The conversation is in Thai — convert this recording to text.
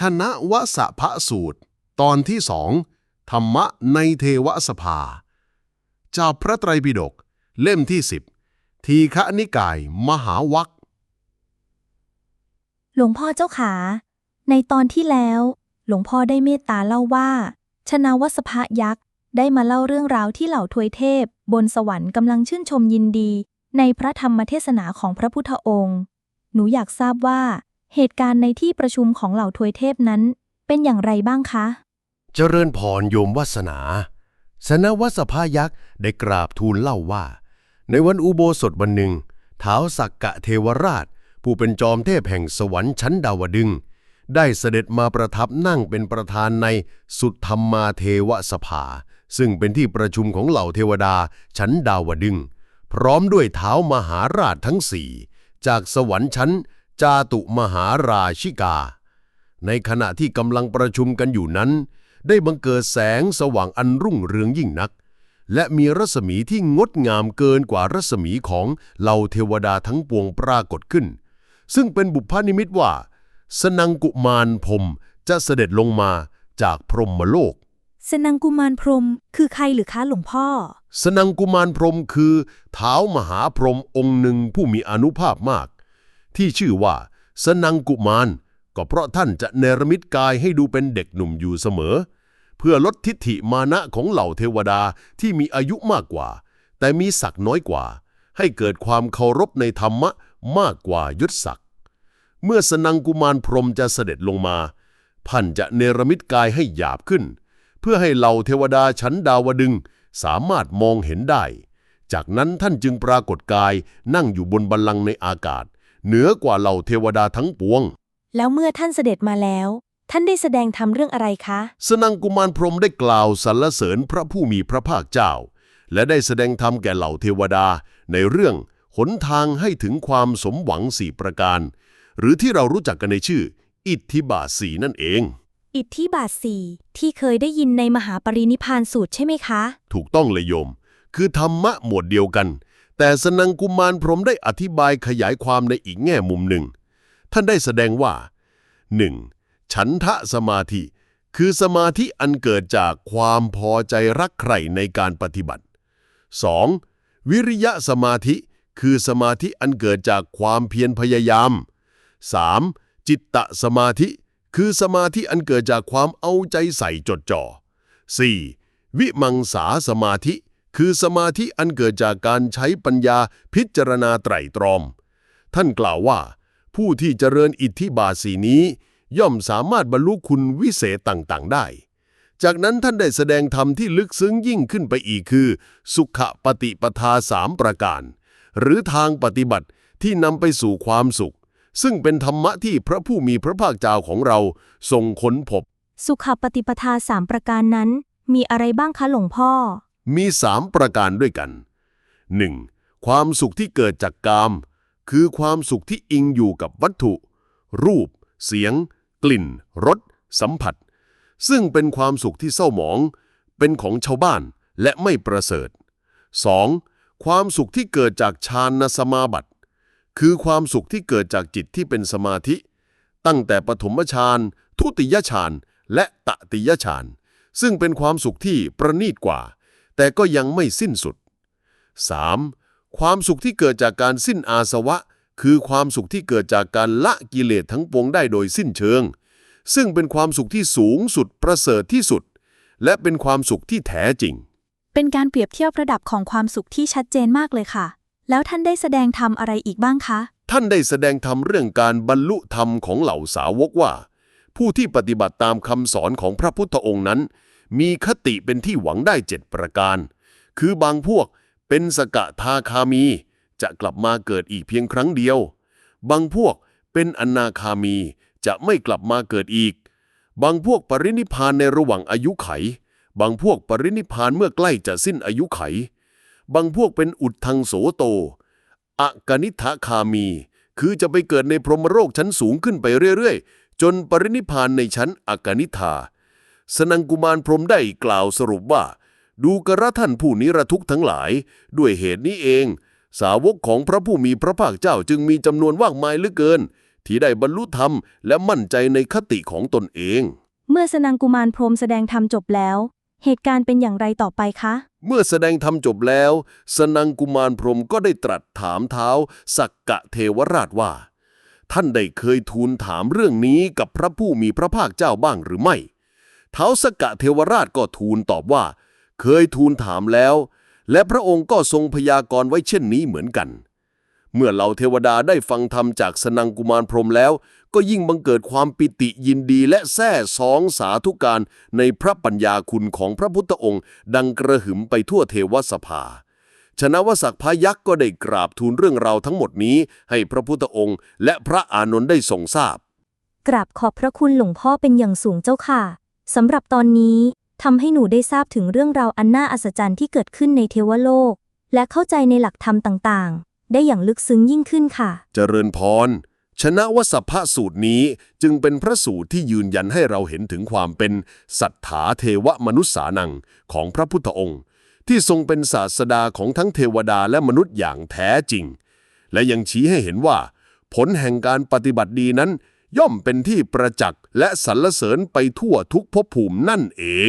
ชนะวสพะสูตร ตอนที่สองธรรมะในเทวสภา จากพระไตรปิฎกเล่มที่สิบทีฆนิกาย มหาวัคหลวงพ่อเจ้าขา ในตอนที่แล้ว หลวงพ่อได้เมตตาเล่าว่า ชนาวสภะยักษ์ได้มาเล่าเรื่องราวที่เหล่าทวยเทพ บนสวรรค์กำลังชื่นชมยินดี ในพระธรรมเทศนาของพระพุทธองค์ หนูอยากทราบว่า เหตุการณ์ในที่ประชุมของเหล่าทวยเทพนั้น เป็นอย่างไรบ้างคะ เจริญพรโยมวัสนา สนวัสภายักษ์ได้กราบทูลเล่าว่า ในวันอุโบสถวันหนึ่งท้าวสักกะเทวราช ผู้เป็นจอมเทพแห่งสวรรค์ชั้นดาวดึง ได้เสด็จมาประทับนั่งเป็นประธานในสุทธรรมาเทวสภา ซึ่งเป็นที่ประชุมของเหล่าเทวดาชั้นดาวดึง พร้อมด้วยเท้ามหาราชทั้งสี่ จากสวรรค์ชั้น จาตุมหาราชิกา ในขณะที่กำลังประชุมกันอยู่นั้น ได้บังเกิดแสงสว่างอันรุ่งเรืองยิ่งนัก และมีรัศมีที่งดงามเกินกว่ารัศมีของเหล่าเทวดาทั้งปวงปรากฏขึ้น ซึ่งเป็นบุพนิมิตว่า สนังกุมารพรหมจะเสด็จลงมาจากพรหมโลก สนังกุมารพรหมคือใครหรือคะหลวงพ่อ สนังกุมารพรหมคือเท้ามหาพรหมองค์หนึ่งผู้มีอานุภาพมาก ที่ชื่อว่า สนังกุมาร ก็เพราะท่านจะเนรมิตกายให้ดูเป็นเด็กหนุ่มอยู่เสมอ เพื่อลดทิฐิมานะของเหล่าเทวดาที่มีอายุมากกว่า แต่มีศักดิ์น้อยกว่า ให้เกิดความเคารพในธรรมะมากกว่ายศศักดิ์เมื่อสนังกุมารพรหมจะเสด็จลงมาท่านจะเนรมิตกายให้หยาบขึ้น เพื่อให้เหล่าเทวดาชั้นดาวดึงสามารถมองเห็นได้ จากนั้นท่านจึงปรากฏกายนั่งอยู่บนบัลลังก์ในอากาศ เหนือกว่าเหล่าเทวดาทั้งปวง แล้วเมื่อท่านเสด็จมาแล้ว ท่านได้แสดงธรรมเรื่องอะไรคะ สนังกุมารพรหมได้กล่าวสรรเสริญพระผู้มีพระภาคเจ้า และได้แสดงธรรมแก่เหล่าเทวดา ในเรื่องหนทางให้ถึงความสมหวังสี่ประการ หรือที่เรารู้จักกันในชื่อ อิทธิบาทสีนั่นเอง อิทธิบาทสี่ที่เคยได้ยินในมหาปรินิพพานสูตรใช่ไหมคะ ถูกต้องเลยโยม คือธรรมะหมวดเดียวกัน แต่สนังกุมารพรมได้อธิบายขยายความในอีกแง่มุมหนึ่ง ท่านได้แสดงว่า 1. ฉันทะสมาธิ คือสมาธิอันเกิดจากความพอใจรักใคร่ในการปฏิบัติ 2. วิริยะสมาธิ คือสมาธิอันเกิดจากความเพียรพยายาม 3. จิตตะสมาธิ คือสมาธิอันเกิดจากความเอาใจใส่จดจ่อ 4. วิมังสาสมาธิ คือสมาธิอันเกิดจากการใช้ปัญญาพิจารณาไตรตรอง ท่านกล่าวว่า ผู้ที่เจริญอิทธิบาสีนี้ ย่อมสามารถบรรลุคุณวิเศษต่างๆ ได้ จากนั้นท่านได้แสดงธรรมที่ลึกซึ้งยิ่งขึ้นไปอีกคือ สุขปฏิปทาสามประการ หรือทางปฏิบัติที่นำไปสู่ความสุข ซึ่งเป็นธรรมะที่พระผู้มีพระภาคเจ้าของเราทรงค้นพบ สุขปฏิปทาสามประการนั้น มีอะไรบ้างคะหลวงพ่อ มีสามประการด้วยกัน 1. ความสุขที่เกิดจากกาม คือความสุขที่อิงอยู่กับวัตถุ รูป เสียง กลิ่น รส สัมผัส ซึ่งเป็นความสุขที่เศร้าหมอง เป็นของชาวบ้านและไม่ประเสริฐ 2. ความสุขที่เกิดจากฌานสมาบัติ คือความสุขที่เกิดจากจิตที่เป็นสมาธิ ตั้งแต่ปฐมฌานทุติยฌานและตติยฌานซึ่งเป็นความสุขที่ประณีตกว่า แต่ก็ยังไม่สิ้นสุด 3. ความสุขที่เกิดจากการสิ้นอาสวะ คือความสุขที่เกิดจากการละกิเลสทั้งปวงได้โดยสิ้นเชิง ซึ่งเป็นความสุขที่สูงสุดประเสริฐที่สุด และเป็นความสุขที่แท้จริง เป็นการเปรียบเทียบระดับของความสุขที่ชัดเจนมากเลยค่ะ แล้วท่านได้แสดงธรรมอะไรอีกบ้างคะ ท่านได้แสดงธรรมเรื่องการบรรลุธรรมของเหล่าสาวกว่า ผู้ที่ปฏิบัติตามคำสอนของพระพุทธองค์นั้น มีคติเป็นที่หวังได้เจ็ดประการ คือบางพวกเป็นสกทาคามี จะกลับมาเกิดอีกเพียงครั้งเดียว บางพวกเป็นอนาคามีจะไม่กลับมาเกิดอีก บางพวกปรินิพานในระหว่างอายุไข บางพวกปรินิพานเมื่อใกล้จะสิ้นอายุไข บางพวกเป็นอุดทังโสโตอกนิทคามี คือจะไปเกิดในพรหมโลกชั้นสูงขึ้นไปเรื่อย ๆ จนปรินิพพานในชั้นอกนิธา สนังกุมารพรหมได้กล่าวสรุปว่า ดูกระท่านผู้นิรทุกข์ทั้งหลาย ด้วยเหตุนี้เอง สาวกของพระผู้มีพระภาคเจ้าจึงมีจำนวนมากมายเหลือเกินทที่ได้บรรลุธรรมและมั่นใจในคติของตนเอง เมื่อสนังกุมารพรหมแสดงธรรมจบแล้ว เหตุการณ์เป็นอย่างไรต่อไปคะ เมื่อแสดงธรรมจบแล้ว สนังกุมารพรหมก็ได้ตรัสถามเท้าสักกะเทวราชว่า ท่านได้เคยทูลถามเรื่องนี้กับพระผู้มีพระภาคเจ้าบ้างหรือไม่เท้าสกะเทวราชก็ทูลตอบว่า เคยทูลถามแล้ว และพระองค์ก็ทรงพยากรณ์ไว้เช่นนี้เหมือนกัน เมื่อเหล่าเทวดาได้ฟังธรรมจากสนังกุมารพรหมแล้ว ก็ยิ่งบังเกิดความปิติยินดีและแท้สองสาธุการในพระปัญญาคุณของพระพุทธองค์ ดังกระหึ่มไปทั่วเทวสภาชนะวศักพายักษ์ก็ได้กราบทูลเรื่องราวทั้งหมดนี้ ให้พระพุทธองค์ และพระอานนท์ได้ทรงทราบ กราบขอบพระคุณหลวงพ่อเป็นอย่างสูงเจ้าค่ะ สำหรับตอนนี้ทำให้หนูได้ทราบถึงเรื่องราวอันน่าอัศจรรย์ที่เกิดขึ้นในเทวโลก และเข้าใจในหลักธรรมต่างๆ ได้อย่างลึกซึ้งยิ่งขึ้นค่ะ เจริญพร ชนะวสพสูตรนี้จึงเป็นพระสูตรที่ยืนยันให้เราเห็นถึงความเป็นสัทธาเทวมนุษย์สานังของพระพุทธองค์ ที่ทรงเป็นศาสดาของทั้งเทวดาและมนุษย์อย่างแท้จริง และยังชี้ให้เห็นว่า ผลแห่งการปฏิบัติดีนั้น ย่อมเป็นที่ประจักษ์ และสรรเสริญไปทั่วทุกภพภูมินั่นเอง